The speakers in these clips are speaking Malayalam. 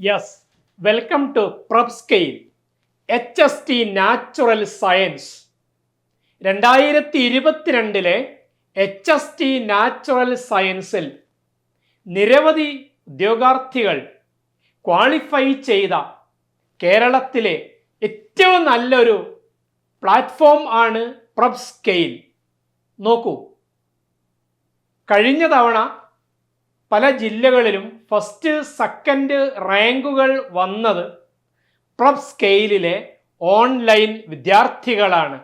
Yes welcome to Probscale H S T natural science രണ്ടായിരത്തി ഇരുപത്തിരണ്ടിലെ എച്ച് എസ് ടി നാച്ചുറൽ സയൻസിൽ നിരവധി ഉദ്യോഗാർത്ഥികൾ ക്വാളിഫൈ ചെയ്ത കേരളത്തിലെ ഏറ്റവും നല്ലൊരു പ്ലാറ്റ്ഫോം ആണ് പ്രബ്സ്കെയിൽ നോക്കൂ. കഴിഞ്ഞ തവണ പല ജില്ലകളിലും ഫസ്റ്റ് സെക്കൻഡ് റാങ്കുകൾ വന്നത് പ്രബ് സ്കെയിലിലെ ഓൺലൈൻ വിദ്യാർത്ഥികളാണ്.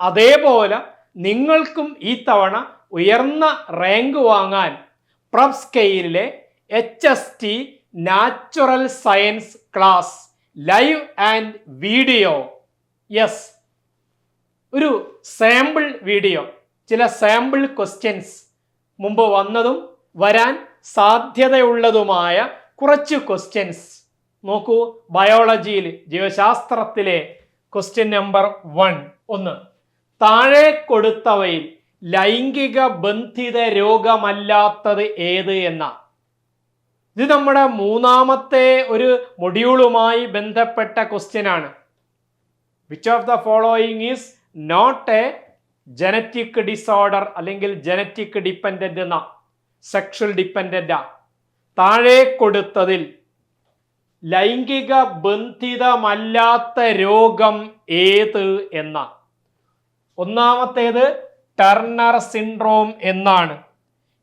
അതേപോലെ നിങ്ങൾക്കും ഈ തവണ ഉയർന്ന റാങ്ക് വാങ്ങാൻ പ്രബ് സ്കെയിലിലെ H S T natural science class live and video yes ഒരു സാമ്പിൾ വീഡിയോ ചില സാമ്പിൾ ക്വസ്റ്റ്യൻസ് മുമ്പ് വന്നതും വരാൻ സാധ്യതയുള്ളതുമായ കുറച്ച് ക്വസ്റ്റ്യൻസ് നോക്കൂ ബയോളജിയിൽ ജീവശാസ്ത്രത്തിലെ ക്വസ്റ്റ്യൻ നമ്പർ വൺ ഒന്ന് താഴെ കൊടുത്തവയിൽ ലൈംഗിക ബന്ധിത രോഗമല്ലാത്തത് ഏത് എന്ന. ഇത് നമ്മുടെ മൂന്നാമത്തെ ഒരു മൊഡ്യൂളുമായി ബന്ധപ്പെട്ട ക്വസ്റ്റ്യൻ ആണ്. Which of the following is not a genetic disorder അല്ലെങ്കിൽ ജനറ്റിക് ഡിപ്പെൻഡന്റ് എന്ന. സെക്ഷൽ ഡിപ്പെൻഡന്റാ താഴെ കൊടുത്തതിൽ ലൈംഗിക ബന്ധിതമല്ലാത്ത രോഗം ഏത് എന്ന. ഒന്നാമത്തേത് ടർണർ സിൻഡ്രോം എന്നാണ്.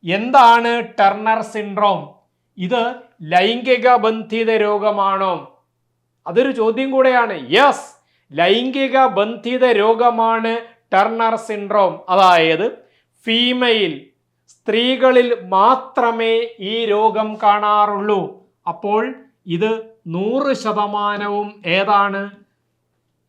എന്താണ് ടർണർ സിൻഡ്രോം ഇത് ലൈംഗിക ബന്ധിത രോഗമാണോ? അതൊരു ചോദ്യം കൂടെയാണ്. യെസ് ലൈംഗിക ബന്ധിത രോഗമാണ് ടർണർ സിൻഡ്രോം അതായത് ഫീമെയിൽ സ്ത്രീകളിൽ മാത്രമേ ഈ രോഗം കാണാറുള്ളൂ. അപ്പോൾ ഇത് നൂറ് ശതമാനവും ഏതാണ്?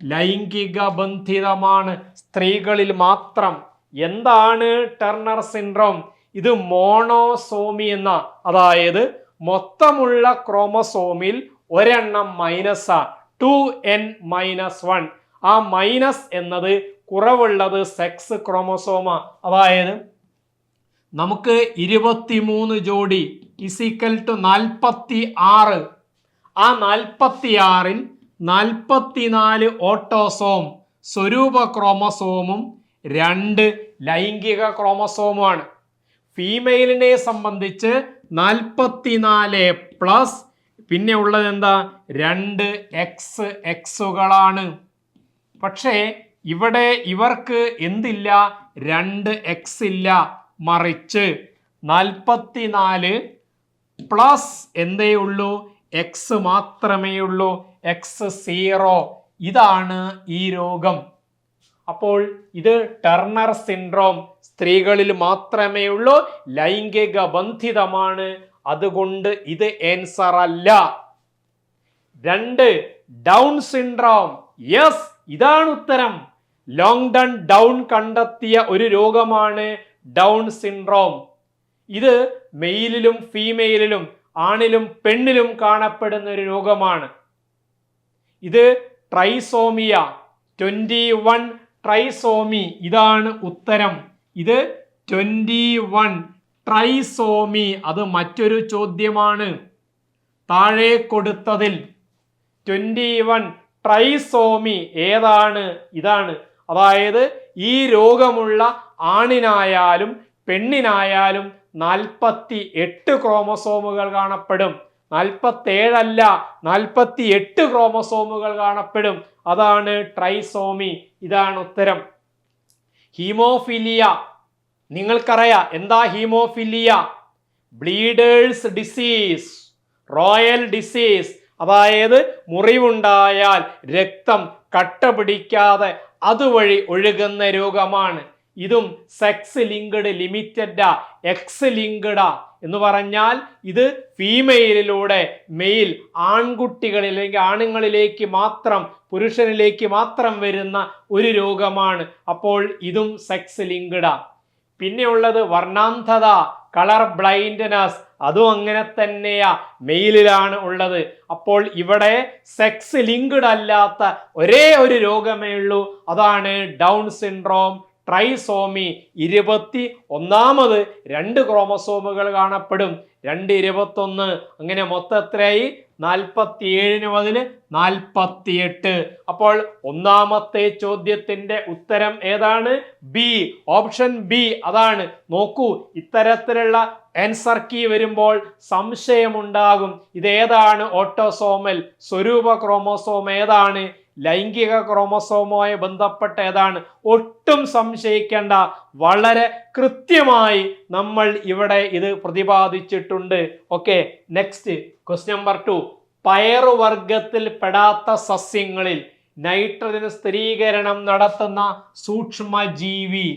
ലൈംഗിക ബന്ധിതമാണ് സ്ത്രീകളിൽ മാത്രം. എന്താണ് ടെർണർ സിൻഡ്രോം? ഇത് മോണോസോമി എന്ന അതായത് മൊത്തമുള്ള ക്രോമസോമിൽ ഒരെണ്ണം minus. Two N minus one. ആ മൈനസ് എന്നത് കുറവുള്ളത് സെക്സ് ക്രോമസോമ. അതായത് നമുക്ക് ഇരുപത്തിമൂന്ന് ജോഡി ഇസിക്കൽ ടു നാൽപ്പത്തി ആറ് ആ നാൽപ്പത്തി ആറിൽ നാൽപ്പത്തിനാല് ഓട്ടോസോം സ്വരൂപ ക്രോമസോമും രണ്ട് ലൈംഗിക ക്രോമസോമുമാണ്. ഫീമെയിലിനെ സംബന്ധിച്ച് നാൽപ്പത്തിനാല് പ്ലസ് പിന്നെ ഉള്ളത് എന്താ? രണ്ട് എക്സ് എക്സുകളാണ് പക്ഷേ ഇവിടെ ഇവർക്ക് എന്തില്ല? രണ്ട് എക്സ് ഇല്ല. മറിച്ച് നാൽപ്പത്തിനാല് പ്ലസ് എന്തേ ഉള്ളൂ എക്സ് മാത്രമേ ഉള്ളൂ എക്സ് സീറോ ഇതാണ് ഈ രോഗം. അപ്പോൾ ഇത് ടർണർ സിൻഡ്രോം സ്ത്രീകളിൽ മാത്രമേ ഉള്ളൂ ലൈംഗിക ബന്ധിതമാണ്. അതുകൊണ്ട് ഇത് ആൻസർ അല്ല. രണ്ട് ഡൗൺ സിൻഡ്രോം യെസ് ഇതാണ് ഉത്തരം. ലോങ് ഡൺ ഡൗൺ കണ്ടെത്തിയ ഒരു രോഗമാണ്. ഡൗൺ സിൻഡ്രോം ഇത് മെയിലിലും ഫീമെയിലിലും ആണിലും പെണ്ണിലും കാണപ്പെടുന്ന ഒരു രോഗമാണ്. ഇത് ട്രൈസോമിയ ട്വന്റി വൺ ട്രൈസോമി ഇതാണ് ഉത്തരം. ഇത് ട്വന്റി വൺ ട്രൈസോമി അത് മറ്റൊരു ചോദ്യമാണ്. താഴെ കൊടുത്തതിൽ ട്വന്റി വൺ ട്രൈസോമി ഏതാണ്? ഇതാണ്. അതായത് ഈ രോഗമുള്ള ആണിനായാലും പെണ്ണിനായാലും നാൽപ്പത്തി എട്ട് ക്രോമസോമുകൾ കാണപ്പെടും. നാൽപ്പത്തേഴല്ല നാൽപ്പത്തി എട്ട് ക്രോമസോമുകൾ കാണപ്പെടും. അതാണ് ട്രൈസോമി. ഇതാണ് ഉത്തരം. ഹീമോഫിലിയ. നിങ്ങൾക്കറിയാം എന്താ haemophilia? Bleeders disease royal disease. അതായത് മുറിവുണ്ടായാൽ രക്തം കട്ട പിടിക്കാതെ അതുവഴി ഒഴുകുന്ന രോഗമാണ്. ഇതും sex linked limited X linked എന്ന് പറഞ്ഞാൽ ഇത് ഫീമെയിലിലൂടെ മെയിൽ ആൺകുട്ടികളിൽ അല്ലെങ്കിൽ ആണുങ്ങളിലേക്ക് മാത്രം പുരുഷനിലേക്ക് മാത്രം വരുന്ന ഒരു രോഗമാണ്. അപ്പോൾ ഇതും സെക്സ് ലിങ്ക്ഡ പിന്നെയുള്ളത് വർണാന്ധത കളർ ബ്ലൈൻഡ്നസ് അതും അങ്ങനെ തന്നെയാ മെയിലിലാണ് ഉള്ളത്. അപ്പോൾ ഇവിടെ സെക്സ് ലിങ്ക്ഡ് അല്ലാത്ത ഒരേ ഒരു രോഗമേ ഉള്ളൂ. അതാണ് ഡൗൺ സിൻഡ്രോം ട്രൈസോമി ഇരുപത്തി ഒന്നാമത് രണ്ട് ക്രോമസോമുകൾ കാണപ്പെടും. രണ്ട് ഇരുപത്തൊന്ന് അങ്ങനെ മൊത്തത്തിലായി നാൽപ്പത്തിയേഴിന് മുതൽ നാൽപ്പത്തിയെട്ട് അപ്പോൾ ഒന്നാമത്തെ ചോദ്യത്തിന്റെ ഉത്തരം ഏതാണ്? B option B. അതാണ്. നോക്കൂ ഇത്തരത്തിലുള്ള ആൻസർ കീ വരുമ്പോൾ സംശയമുണ്ടാകും. ഇതേതാണ് ഓട്ടോസോമൽ സ്വരൂപ ക്രോമോസോം ഏതാണ്? ലൈംഗിക ക്രോമസോമുമായി ബന്ധപ്പെട്ട ഏതാണ്? ഒട്ടും സംശയിക്കേണ്ട വളരെ കൃത്യമായി നമ്മൾ ഇവിടെ ഇത് പ്രതിപാദിച്ചിട്ടുണ്ട്. Okay next question number two പയറുവർഗത്തിൽ പെടാത്ത സസ്യങ്ങളിൽ നൈട്രജൻ സ്ഥിരീകരണം നടത്തുന്ന സൂക്ഷ്മജീവി.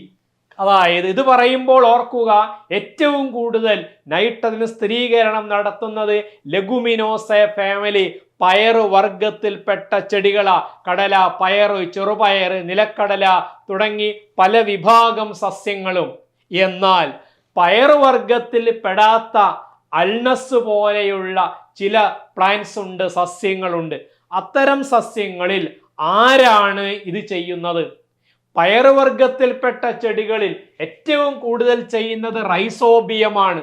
അതായത് ഇത് പറയുമ്പോൾ ഓർക്കുക ഏറ്റവും കൂടുതൽ നൈട്രജൻ സ്ഥിരീകരണം നടത്തുന്നത് ലഘുമിനോസെ ഫാമിലി പയറ് വർഗത്തിൽപ്പെട്ട ചെടികള. കടല പയറ് ചെറുപയറ് നിലക്കടല തുടങ്ങി പല വിഭാഗം സസ്യങ്ങളും. എന്നാൽ പയറുവർഗത്തിൽ പെടാത്ത അൽനസ് പോലെയുള്ള ചില പ്ലാന്റ്സ് ഉണ്ട് സസ്യങ്ങളുണ്ട്. അത്തരം സസ്യങ്ങളിൽ ആരാണ് ഇത് ചെയ്യുന്നത്? പയറുവർഗത്തിൽപ്പെട്ട ചെടികളിൽ ഏറ്റവും കൂടുതൽ ചെയ്യുന്നത് റൈസോബിയമാണ്.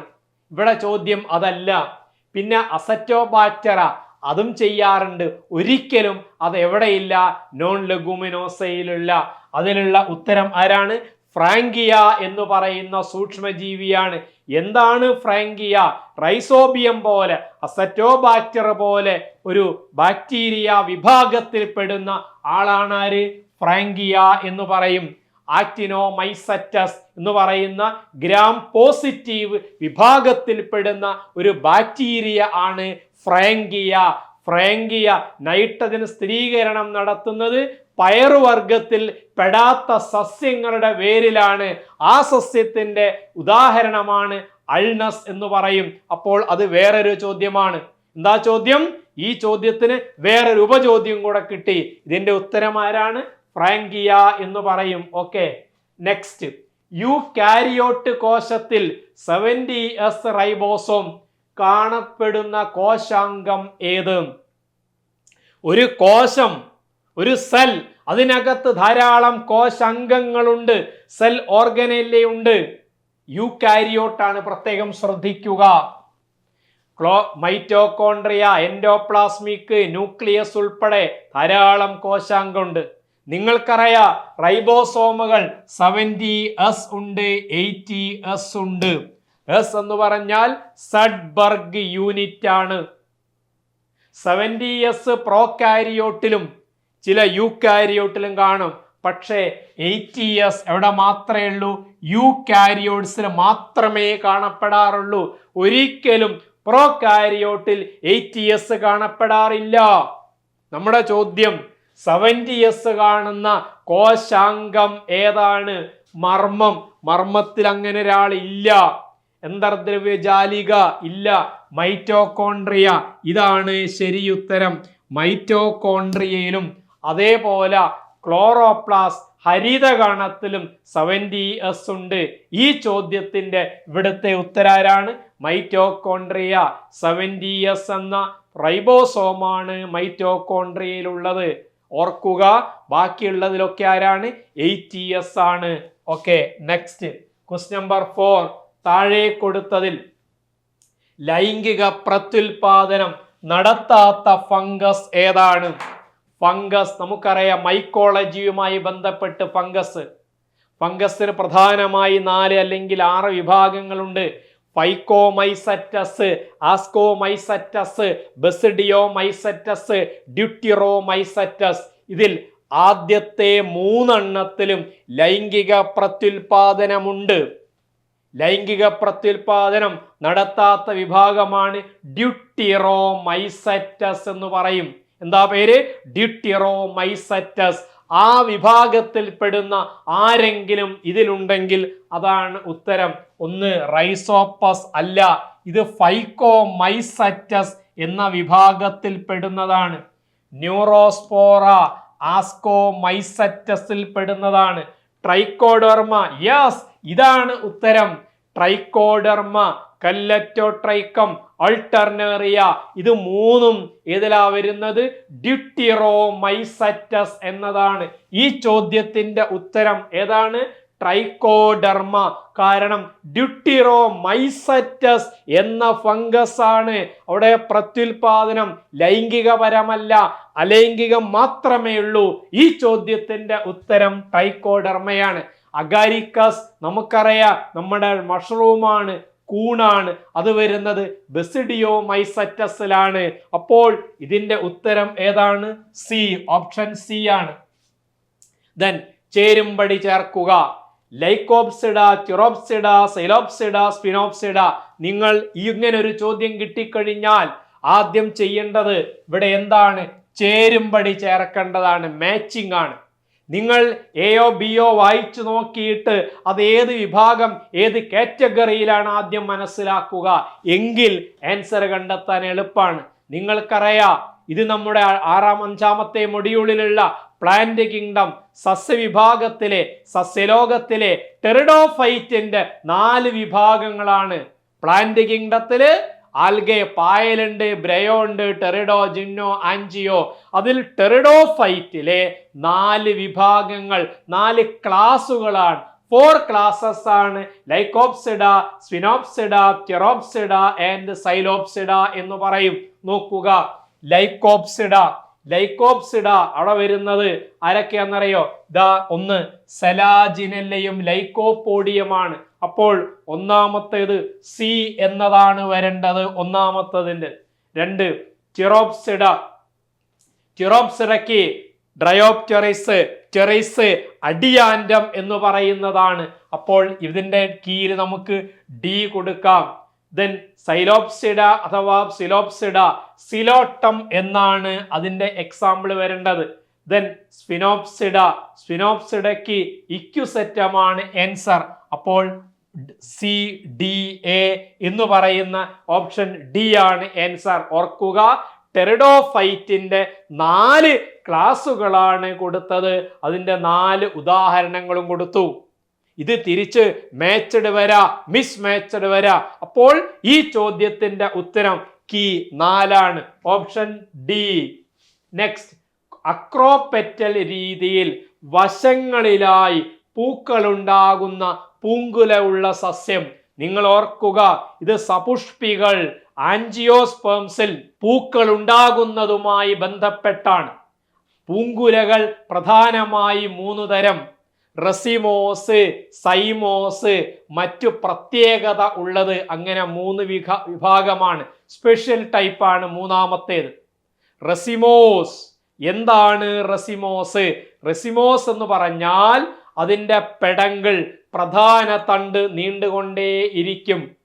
ഇവിടെ ചോദ്യം അതല്ല. പിന്നെ അസറ്റോബാക്ടറ അതും ചെയ്യാറുണ്ട്. ഒരിക്കലും അത് എവിടെയില്ല. നോൺ ലഗുമിനോസയിലുള്ള അതിനുള്ള ഉത്തരം ആരാണ്? ഫ്രാങ്കിയ എന്ന് പറയുന്ന സൂക്ഷ്മജീവിയാണ്. എന്താണ് ഫ്രാങ്കിയ? റൈസോബിയം പോലെ അസറ്റോബാക്ടർ പോലെ ഒരു ബാക്ടീരിയ വിഭാഗത്തിൽപ്പെടുന്ന ആളാണ് ആര് ഫ്രാങ്കിയ എന്ന് പറയും. ആക്ടിനോമൈസറ്റസ് എന്ന് പറയുന്ന ഗ്രാം പോസിറ്റീവ് വിഭാഗത്തിൽപ്പെടുന്ന ഒരു ബാക്ടീരിയ ആണ് ഫ്രാങ്കിയ ഫ്രാങ്കിയ നൈട്രജൻ സ്ഥിരീകരണം നടത്തുന്നത് പയറുവർഗത്തിൽ പെടാത്ത സസ്യങ്ങളുടെ വേരിലാണ്. ആ സസ്യത്തിന്റെ ഉദാഹരണമാണ് അൾനസ് എന്ന് പറയും. അപ്പോൾ അത് വേറൊരു ചോദ്യമാണ്. എന്താ ചോദ്യം? ഈ ചോദ്യത്തിന് വേറൊരു ഉപചോദ്യം കൂടെ കിട്ടി. ഇതിന്റെ ഉത്തരം ആരാണ്? ഫ്രാങ്കിയ എന്ന് പറയും. ഓക്കെ. നെക്സ്റ്റ് യു കാരിയോട്ട് കോശത്തിൽ സെവന്റി എസ് റൈബോസോം കാണപ്പെടുന്ന കോശാംഗം ഏത്? ഒരു കോശം ഒരു സെൽ അതിനകത്ത് ധാരാളം കോശാംഗങ്ങളുണ്ട്. സെൽ ഓർഗനല്ലേ ഉണ്ട്. യൂക്കാരിയോട്ടാണ് പ്രത്യേകം ശ്രദ്ധിക്കുക. ക്ലോ മൈറ്റോകോൺട്രിയ എൻഡോപ്ലാസ്മിക് ന്യൂക്ലിയസ് ഉൾപ്പെടെ ധാരാളം കോശാംഗമുണ്ട്. നിങ്ങൾക്കറിയാം റൈബോസോമുകൾ സെവന്റി എസ് ഉണ്ട് എയ്റ്റി എസ് ഉണ്ട്. എസ് എന്ന് പറഞ്ഞാൽ സഡ്ബർഗ് യൂണിറ്റ് ആണ് സെവന്റി എസ് പ്രോകാരിയോട്ടിലും ചില യൂക്കാരിയോട്ടിലും കാണും. പക്ഷേ എയ്റ്റി എസ് എവിടെ മാത്രമേ ഉള്ളൂ? യു കാരിയോട്സിൽ മാത്രമേ കാണപ്പെടാറുള്ളൂ. ഒരിക്കലും പ്രോ കാരിയോട്ടിൽ എയ്റ്റി എസ് കാണപ്പെടാറില്ല. നമ്മുടെ ചോദ്യം സെവന്റി എസ് കാണുന്ന കോശാംഗം ഏതാണ്? മർമ്മം. മർമ്മത്തിൽ അങ്ങനെ ഒരാൾ ഇല്ല എന്തർദ്രവ്യ ജാലിക ഇല്ല. മൈറ്റോകോൺട്രിയ ഇതാണ് ശരിയുത്തരം. മൈറ്റോകോൺട്രിയയിലും അതേപോലെ ക്ലോറോപ്ലാസ് ഹരിതകണത്തിലും സെവന്റി എസ് ഉണ്ട്. ഈ ചോദ്യത്തിന്റെ ഇവിടുത്തെ ഉത്തരാരാണ്? മൈറ്റോകോൺട്രിയ സെവന്റി എസ് എന്ന റൈബോസോമാണ് മൈറ്റോകോൺട്രിയയിലുള്ളത് ഓർക്കുക ബാക്കിയുള്ളതിലൊക്കെ ആരാണ്? എയ്റ്റി എസ് ആണ്. Okay next. Quest number four. താഴെ കൊടുത്തതിൽ ലൈംഗിക പ്രത്യുൽപാദനം നടത്താത്ത ഫംഗസ് ഏതാണ്? ഫംഗസ് നമുക്കറിയാം മൈക്കോളജിയുമായി ബന്ധപ്പെട്ട് ഫംഗസ്. ഫംഗസിന് പ്രധാനമായി നാല് അല്ലെങ്കിൽ ആറ് വിഭാഗങ്ങളുണ്ട്. ഫൈക്കോമൈസറ്റസ് ആസ്കോമൈസറ്റസ് ബെസിഡിയോമൈസറ്റസ് ഡ്യൂട്ടിറോമൈസറ്റസ്. ഇതിൽ ആദ്യത്തെ മൂന്നെണ്ണത്തിലും ലൈംഗിക പ്രത്യുൽപാദനമുണ്ട്. ലൈംഗിക പ്രത്യുൽപാദനം നടത്താത്ത വിഭാഗമാണ് ഡ്യൂട്ടിറോ മൈസറ്റസ് എന്ന് പറയും. എന്താ പേര്? ഡ്യൂട്ടിറോ മൈസറ്റസ് ആ വിഭാഗത്തിൽപ്പെടുന്ന ആരെങ്കിലും ഇതിലുണ്ടെങ്കിൽ അതാണ് ഉത്തരം. ഒന്ന് റൈസോപ്പസ് അല്ല. ഇത് ഫൈക്കോ മൈസറ്റസ് എന്ന വിഭാഗത്തിൽ പെടുന്നതാണ്. ന്യൂറോസ്പോറ ആസ്കോമൈസറ്റസിൽ പെടുന്നതാണ്. ട്രൈക്കോഡർമ. യാസ് ഇതാണ് ഉത്തരം. Trichoderma Colletotrichum Alternaria. ഇത് മൂന്നും ഏതിലാ വരുന്നത്? ഡ്യൂട്ടിറോമൈസറ്റസ് എന്നതാണ്. ഈ ചോദ്യത്തിന്റെ ഉത്തരം ഏതാണ്? ട്രൈക്കോഡർമ കാരണം ഡ്യൂട്ടിറോ മൈസറ്റസ് എന്ന ഫംഗസ് ആണ് അവിടെ പ്രത്യുൽപാദനം ലൈംഗികപരമല്ല അലൈംഗികം മാത്രമേ ഉള്ളൂ. ഈ ചോദ്യത്തിന്റെ ഉത്തരം ട്രൈക്കോഡർമയാണ്. അഗാരിക്കസ് നമുക്കറിയാം നമ്മുടെ മഷ്റൂമാണ് കൂണാണ്. അത് വരുന്നത് ബെസിഡിയോ മൈസറ്റസിലാണ് അപ്പോൾ ഇതിന്റെ ഉത്തരം ഏതാണ്? സി ഓപ്ഷൻ സി ആണ്. ദെൻ ചേരുംപടി ചേർക്കുക. ലൈക്കോപ്സിഡ ചിറോപ്സിഡ സൈലോപ്സിഡ സ്പിനോപ്സിഡ നിങ്ങൾ ഇങ്ങനെ ഒരു ചോദ്യം കിട്ടിക്കഴിഞ്ഞാൽ ആദ്യം ചെയ്യേണ്ടത് ഇവിടെ എന്താണ്? ചേരുംപടി ചേർക്കേണ്ടതാണ് മാച്ചിങ് ആണ്. നിങ്ങൾ എയോ ബിയോ വായിച്ചു നോക്കിയിട്ട് അത് ഏത് വിഭാഗം ഏത് കാറ്റഗറിയിലാണ് ആദ്യം മനസ്സിലാക്കുക? എങ്കിൽ ആൻസർ കണ്ടെത്താൻ എളുപ്പമാണ് നിങ്ങൾക്കറിയാം ഇത് നമ്മുടെ ആറാം അഞ്ചാമത്തെ മൊഡ്യൂളിലുള്ള പ്ലാന്റ് കിങ്ഡം സസ്യവിഭാഗത്തിലെ സസ്യലോകത്തിലെ ടെറിഡോഫൈറ്റിന്റെ നാല് വിഭാഗങ്ങളാണ്. പ്ലാന്റ് കിങ്ഡത്തിൽ ആൽഗെ പായലുണ്ട് ബ്രയോണ്ട് ടെറിഡോ ജിന്നോ ആൻജിയോ. അതിൽ ടെറിഡോഫൈറ്റിലെ നാല് വിഭാഗങ്ങൾ നാല് ക്ലാസുകളാണ്. ഫോർ ക്ലാസസ് ആണ്. ലൈക്കോപ്സിഡ സ്വിനോപ്സിഡ ടെറോപ്സിഡ ആൻഡ് സൈലോപ്സിഡ എന്ന് പറയും. നോക്കുക. ലൈക്കോപ്സിഡ ലൈക്കോപ്സിഡ അവിടെ വരുന്നത്. ആരൊക്കെയാണെന്നറിയോ? ദ ഒന്ന് സലാജിനെല്ലയും ലൈക്കോപോഡിയമാണ്. അപ്പോൾ ഒന്നാമത്തേത് സി എന്നതാണ് വരേണ്ടത് ഒന്നാമത്തതിന്റെ. രണ്ട് ചിറോപ്സിഡ ചിറോപ്സിഡയ്ക്ക് ഡ്രയോപ്റ്ററിസ് ടെറിസ് അഡിയാൻഡം എന്ന് പറയുന്നതാണ്. അപ്പോൾ ഇതിന്റെ കീഴിൽ നമുക്ക് ഡി കൊടുക്കാം. ദെൻ സൈലോപ്സിഡ അഥവാ സിലോപ്സിഡ സിലോട്ടം എന്നാണ് അതിന്റെ എക്സാമ്പിൾ വരേണ്ടത്. ദെൻ സ്പിനോപ്സിഡ സ്പിനോപ്സിഡയ്ക്ക് ഇക്യുസെറ്റമാണ് ആൻസർ അപ്പോൾ സി ഡി എ എന്ന് പറയുന്ന ഓപ്ഷൻ ഡി ആണ് ആൻസർ ഓർക്കുക ടെറിഡോഫൈറ്റിന്റെ നാല് ക്ലാസുകളാണ് കൊടുത്തത്. അതിന്റെ നാല് ഉദാഹരണങ്ങളും കൊടുത്തു. ഇത് തിരിച്ച് മാച്ചഡ് വരാ മിസ് മാച്ചഡ് വരാ. അപ്പോൾ ഈ ചോദ്യത്തിന്റെ ഉത്തരം കീ നാലാണ്. Option D. നെക്സ്റ്റ് അക്രോപെറ്റൽ രീതിയിൽ വശങ്ങളിലായി പൂക്കളുണ്ടാകുന്ന പൂങ്കുല ഉള്ള സസ്യം. നിങ്ങൾ ഓർക്കുക ഇത് സപുഷ്പികൾ ആൻജിയോസ്പേംസിൽ പൂക്കൾ ഉണ്ടാകുന്നതുമായി ബന്ധപ്പെട്ടാണ്. പൂങ്കുലകൾ പ്രധാനമായി മൂന്ന് തരം. റസിമോസ് സൈമോസ് മറ്റു പ്രത്യേകത ഉള്ളത് അങ്ങനെ മൂന്ന് വിഘ വിഭാഗമാണ്. സ്പെഷ്യൽ ടൈപ്പാണ് മൂന്നാമത്തേത്. റസിമോസ്. എന്താണ് റസിമോസ്? റസിമോസ് എന്ന് പറഞ്ഞാൽ അതിന്റെ പെടങ്ങൾ പ്രധാന തണ്ട് നീണ്ടുകൊണ്ടേ ഇരിക്കും.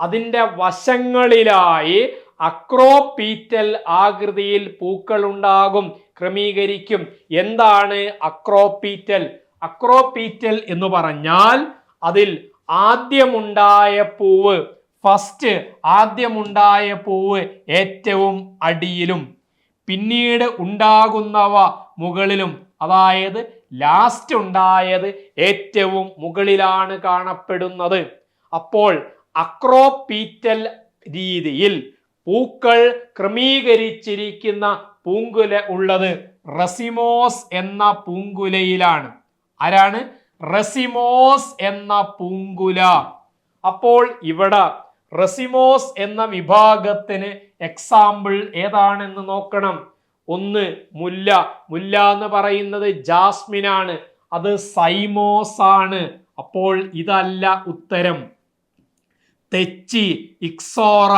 അതിന്റെ വശങ്ങളിലായി അക്രോപീറ്റൽ ആകൃതിയിൽ പൂക്കൾ ഉണ്ടാകും ക്രമീകരിക്കും. എന്താണ് അക്രോപീറ്റൽ? അക്രോപീറ്റൽ എന്ന് പറഞ്ഞാൽ അതിൽ ആദ്യമുണ്ടായ പൂവ് ഫസ്റ്റ് ആദ്യമുണ്ടായ പൂവ് ഏറ്റവും അടിയിലും പിന്നീട് ഉണ്ടാകുന്നവ മുകളിലും അതായത് ലാസ്റ്റ് ഉണ്ടായത് ഏറ്റവും മുകളിലാണ് കാണപ്പെടുന്നത്. അപ്പോൾ അക്രോപീറ്റൽ രീതിയിൽ പൂക്കൾ ക്രമീകരിച്ചിരിക്കുന്ന പൂങ്കുല ഉള്ളത് റസിമോസ് എന്ന പൂങ്കുലയിലാണ്. ആരാണ്? റസിമോസ് എന്ന പൂങ്കുല. അപ്പോൾ ഇവിടെ റസിമോസ് എന്ന വിഭാഗത്തിന് എക്സാമ്പിൾ ഏതാണെന്ന് നോക്കണം. ഒന്ന് മുല്ല. മുല്ല എന്ന് പറയുന്നത് ജാസ്മിൻ ആണ് അത് സൈമോസ് ആണ് അപ്പോൾ ഇതല്ല ഉത്തരം. തെച്ചി ഇക്സോറ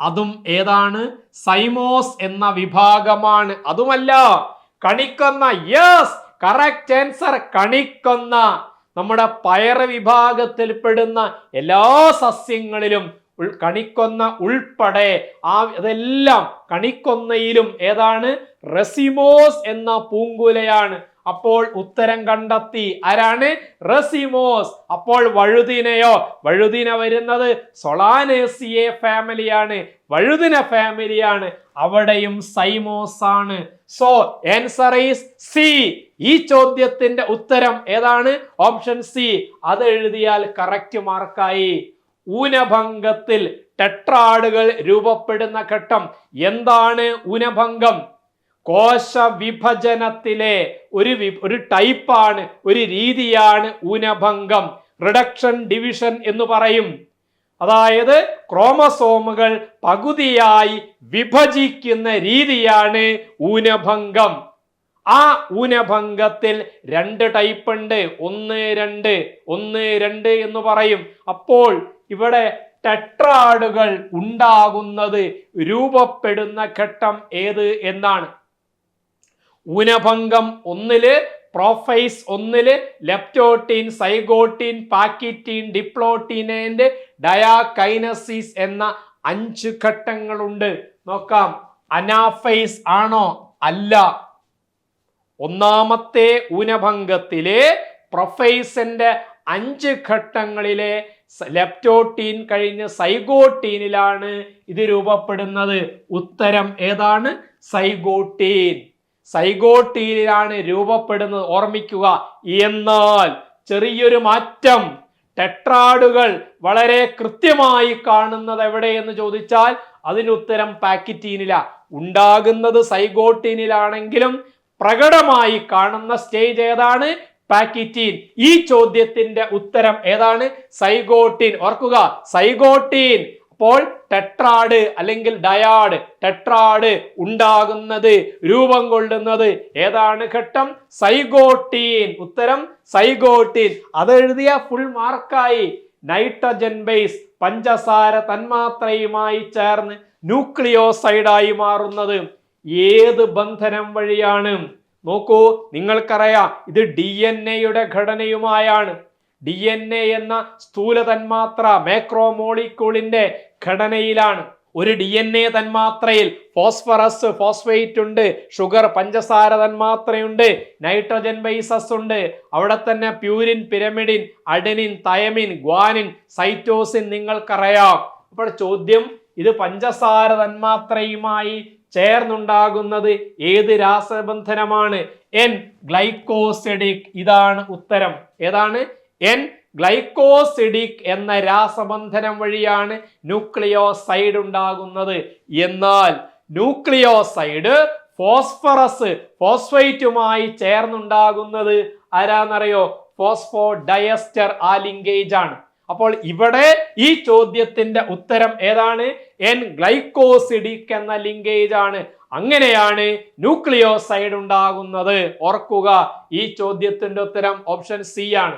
അതും ഏതാണ്? സൈമോസ് എന്ന വിഭാഗമാണ്. അതുമല്ല കണിക്കുന്ന യെസ് കറക്റ്റ് ആൻസർ കണിക്കൊന്ന. നമ്മുടെ പയർ വിഭാഗത്തിൽപ്പെടുന്ന എല്ലാ സസ്യങ്ങളിലും കണിക്കൊന്ന ഉൾപ്പെടെ ആ അതെല്ലാം കണിക്കൊന്നയിലും ഏതാണ്? റെസിമോസ് എന്ന പൂങ്കുലയാണ്. അപ്പോൾ ഉത്തരം കണ്ടെത്തി. ആരാണ്? റസിമോസ്. അപ്പോൾ വഴുതിനയോ? വഴുതിന വരുന്നത് സൊളാനേസിയെ ഫാമിലിയാണ്. വഴുതിന ഫാമിലിയാണ്. അവിടെയും സൈമോസ് ആണ് സോ ആൻസർ ഈസ് സി ഈ ചോദ്യത്തിന്റെ ഉത്തരം ഏതാണ്? ഓപ്ഷൻ സി അത് എഴുതിയാൽ കറക്റ്റ് മാർക്കായി ഊനഭംഗത്തിൽ ടെട്രാഡുകൾ രൂപപ്പെടുന്ന ഘട്ടം. എന്താണ് ഊനഭംഗം? കോശ വിഭജനത്തിലെ ഒരു ഒരു ടൈപ്പാണ് ഒരു രീതിയാണ് ഊനഭംഗം. റിഡക്ഷൻ ഡിവിഷൻ എന്ന് പറയും. അതായത് ക്രോമസോമുകൾ പകുതിയായി വിഭജിക്കുന്ന രീതിയാണ് ഊനഭംഗം. ആ ഊനഭംഗത്തിൽ രണ്ട് ടൈപ്പ് ഉണ്ട് ഒന്ന് രണ്ട് ഒന്ന് രണ്ട് എന്ന് പറയും. അപ്പോൾ ഇവിടെ ടെട്രാഡുകൾ ഉണ്ടാകുന്നത് രൂപപ്പെടുന്ന ഘട്ടം ഏത് എന്നാണ്? ഊനഭംഗം ഒന്നിൽ പ്രോഫൈസ് ഒന്നിൽ leptotene zygotene pachytene diplotene and diakinesis എന്ന അഞ്ച് ഘട്ടങ്ങളുണ്ട്. നോക്കാം. അനാഫൈസ് ആണോ? അല്ല. ഒന്നാമത്തെ ഊനഭംഗത്തിലെ പ്രൊഫൈസിന്റെ അഞ്ച് ഘട്ടങ്ങളിലെ ലെപ്റ്റോട്ടീൻ കഴിഞ്ഞ് സൈഗോട്ടീനിലാണ് ഇത് രൂപപ്പെടുന്നത്. ഉത്തരം ഏതാണ്? സൈഗോട്ടീൻ സൈഗോട്ടീനിലാണ് രൂപപ്പെടുന്നത്. ഓർമ്മിക്കുക എന്നാൽ ചെറിയൊരു മാറ്റം. ടെട്രാഡുകൾ വളരെ കൃത്യമായി കാണുന്നത് എവിടെയെന്ന് ചോദിച്ചാൽ അതിനുത്തരം പാക്കിറ്റീനില. ഉണ്ടാകുന്നത് സൈഗോട്ടീനിലാണെങ്കിലും പ്രകടമായി കാണുന്ന സ്റ്റേജ് ഏതാണ്? പാക്കിറ്റീൻ. ഈ ചോദ്യത്തിന്റെ ഉത്തരം ഏതാണ്? സൈഗോട്ടീൻ. ഓർക്കുക സൈഗോട്ടീൻ അപ്പോൾ ടെട്രാഡ് അല്ലെങ്കിൽ ഡയാഡ് ടെട്രാഡ് ഉണ്ടാകുന്നത് രൂപം കൊള്ളുന്നത് ഏതാണ് ഘട്ടം? സൈഗോട്ടീൻ. ഉത്തരം സൈഗോട്ടീൻ. അതെഴുതിയ ഫുൾ മാർക്കായി നൈട്രജൻ ബേസ് പഞ്ചസാര തന്മാത്രയുമായി ചേർന്ന് ന്യൂക്ലിയോസൈഡായി മാറുന്നത്. ഏത് ബന്ധനം വഴിയാണ്? നോക്കൂ നിങ്ങൾക്കറിയാം ഇത് ഡി എൻ എയുടെ ഘടനയുമായാണ്. ഡി എൻ എ എന്ന സ്ഥൂല തന്മാത്ര മേക്രോമോളിക്യൂളിന്റെ ഘടനയിലാണ്. ഒരു ഡി എൻ എ തന്മാത്രയിൽ ഫോസ്ഫറസ് ഫോസ്ഫേറ്റ് ഉണ്ട് ഷുഗർ പഞ്ചസാര തന്മാത്രയുണ്ട് നൈട്രജൻ ബൈസസ് ഉണ്ട്. അവിടെ തന്നെ purine pyrimidine adenine thymine guanine cytosine നിങ്ങൾക്കറിയാം. അപ്പോൾ ചോദ്യം ഇത് പഞ്ചസാര തന്മാത്രയുമായി ചേർന്നുണ്ടാകുന്നത് ഏത് രാസബന്ധനമാണ്? N glycosidic. ഇതാണ് ഉത്തരം. ഏതാണ്? എൻ ഗ്ലൈക്കോസിഡിക് എന്ന രാസബന്ധനം വഴിയാണ് ന്യൂക്ലിയോസൈഡ് ഉണ്ടാകുന്നത്. എന്നാൽ ന്യൂക്ലിയോസൈഡ് ഫോസ്ഫറസ് ഫോസ്ഫൈറ്റുമായി ചേർന്നുണ്ടാകുന്നത് ആരാന്നറിയോ? ഫോസ്ഫോ ഡയസ്റ്റർ ആ ലിങ്കേജ് ആണ് അപ്പോൾ ഇവിടെ ഈ ചോദ്യത്തിന്റെ ഉത്തരം ഏതാണ്? എൻ ഗ്ലൈക്കോസിഡിക് എന്ന ലിങ്കേജ് ആണ് അങ്ങനെയാണ് ന്യൂക്ലിയോസൈഡ് ഉണ്ടാകുന്നത്. ഓർക്കുക ഈ ചോദ്യത്തിന്റെ ഉത്തരം ഓപ്ഷൻ സി ആണ്.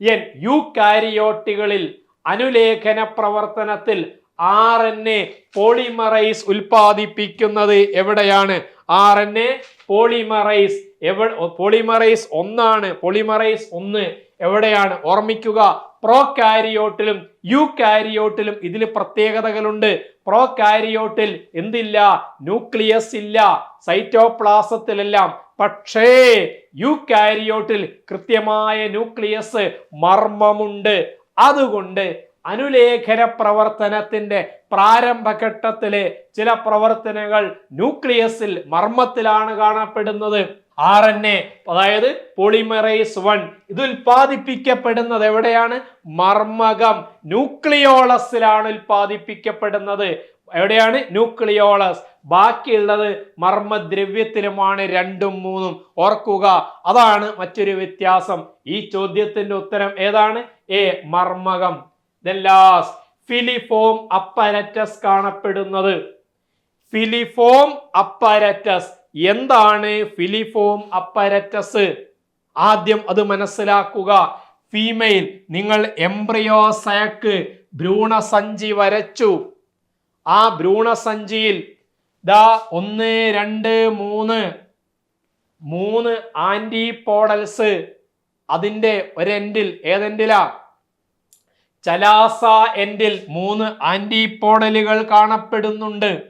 എൻ യൂകാരിയോട്ടുകളിൽ അനുലേഖന പ്രവർത്തനത്തിൽ ആർ എൻ എ പോളിമറൈസ് ഉൽപ്പാദിപ്പിക്കുന്നത് എവിടെയാണ്? ആർ എൻ എ പോളിമറൈസ് എവിടെ പോളിമറൈസ് ഒന്നാണ്. പോളിമറൈസ് ഒന്ന് എവിടെയാണ്? ഓർമ്മിക്കുക. പ്രോ കാരിയോട്ടിലും യു കാരിയോട്ടിലും ഇതിൽ പ്രത്യേകതകളുണ്ട്. പ്രോ കാരിയോട്ടിൽ എന്തില്ല? ന്യൂക്ലിയസ് ഇല്ല. സൈറ്റോപ്ലാസത്തിലെല്ലാം. പക്ഷേ യു കാരിയോട്ടിൽ കൃത്യമായ ന്യൂക്ലിയസ് മർമ്മമുണ്ട്. അതുകൊണ്ട് അനുലേഖന പ്രവർത്തനത്തിന്റെ പ്രാരംഭഘട്ടത്തിലെ ചില പ്രവർത്തനങ്ങൾ ന്യൂക്ലിയസിൽ മർമ്മത്തിലാണ് കാണപ്പെടുന്നത്. ആർ എൻ എ അതായത് പോളിമറൈസ് വൺ ഇത് ഉൽപ്പാദിപ്പിക്കപ്പെടുന്നത് എവിടെയാണ്? മർമ്മകം ന്യൂക്ലിയോളസിലാണ് ഉൽപ്പാദിപ്പിക്കപ്പെടുന്നത്. എവിടെയാണ്? ന്യൂക്ലിയോളസ്. ബാക്കിയുള്ളത് മർമ്മദ്രവ്യത്തിലുമാണ് രണ്ടും മൂന്നും. ഓർക്കുക അതാണ് മറ്റൊരു വ്യത്യാസം. ഈ ചോദ്യത്തിന്റെ ഉത്തരം ഏതാണ്? എ മർമ്മകം. ലാസ്റ്റ് ഫിലിഫോം അപ്പരറ്റസ് കാണപ്പെടുന്നത്. ഫിലിഫോം അപ്പരറ്റസ് എന്താണ് ഫിലിഫോം അപ്പരറ്റസ് ആദ്യം അത് മനസ്സിലാക്കുക. ഫീമെയിൽ നിങ്ങൾ എംബ്രിയോ സയക്ക് ഭ്രൂണസഞ്ചി വരച്ചു. ആ ഭ്രൂണസഞ്ചിയിൽ ദാ ഒന്ന് രണ്ട് മൂന്ന് മൂന്ന് ആന്റിപോഡൽസ് അതിന്റെ ഒരെൻഡിൽ ഏതെൻഡിലാ? ചലാസ എൻഡിൽ മൂന്ന് ആന്റിപോഡലുകൾ കാണപ്പെടുന്നുണ്ട്.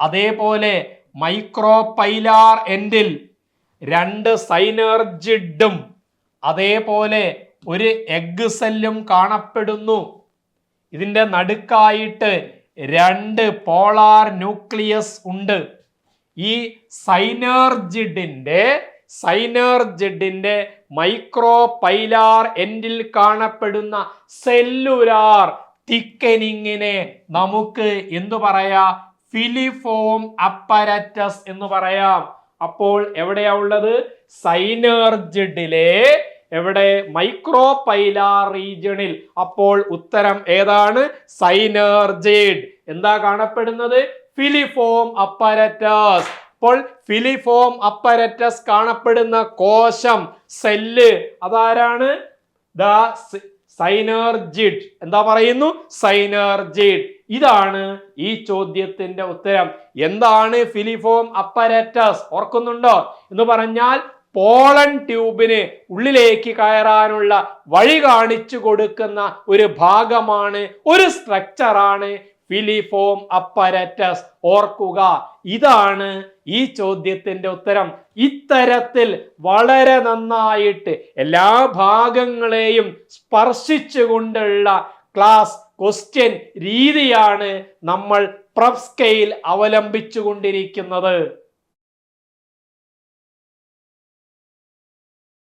അതേപോലെ മൈക്രോപൈലാർ എൻഡിൽ രണ്ട് സൈനർജിഡും അതേപോലെ ഒരു എഗ് സെല്ലും കാണപ്പെടുന്നു. ഇതിന്റെ നടുക്കായിട്ട് രണ്ട് പോളാർ ന്യൂക്ലിയസ് ഉണ്ട്. ഈ സൈനർജിഡിന്റെ സൈനർജിഡിന്റെ മൈക്രോ പൈലാർ എൻഡിൽ കാണപ്പെടുന്ന സെല്ലുലാർ തിക്കനിങ്ങിനെ നമുക്ക് എന്തു പറയാ? ഫിലിഫോം അപ്പരറ്റസ് എന്ന് പറയാം. അപ്പോൾ എവിടെയാ ഉള്ളത്? സൈനർജിഡിലെ എവിടെ? മൈക്രോ പൈല റീജിയണിൽ അപ്പോൾ ഉത്തരം ഏതാണ്? സൈനർജിഡ് എന്താ കാണപ്പെടുന്നത്? ഫിലിഫോം അപ്പരറ്റസ് അപ്പോൾ ഫിലിഫോം അപ്പരറ്റസ് കാണപ്പെടുന്ന കോശം സെല്ല് അതാരാണ്? The synergid. എന്താ പറയുന്നു? സൈനർജിഡ്. ഇതാണ് ഈ ചോദ്യത്തിന്റെ ഉത്തരം. എന്താണ് ഫിലിഫോം അപ്പരറ്റസ്? ഓർക്കുന്നുണ്ടോ? എന്ന് പറഞ്ഞാൽ പോളൻ ട്യൂബിന് ഉള്ളിലേക്ക് കയറാനുള്ള വഴി കാണിച്ചു കൊടുക്കുന്ന ഒരു ഭാഗമാണ് ഒരു സ്ട്രക്ചറാണ് ഫിലിഫോം അപ്പരറ്റസ് ഓർക്കുക ഇതാണ് ഈ ചോദ്യത്തിന്റെ ഉത്തരം. ഇത്തരത്തിൽ വളരെ നന്നായിട്ട് എല്ലാ ഭാഗങ്ങളെയും സ്പർശിച്ചുകൊണ്ടുള്ള ക്ലാസ് ക്വസ്റ്റ്യൻ രീതിയാണ് നമ്മൾ പ്രബ് അവലംബിച്ചു കൊണ്ടിരിക്കുന്നത്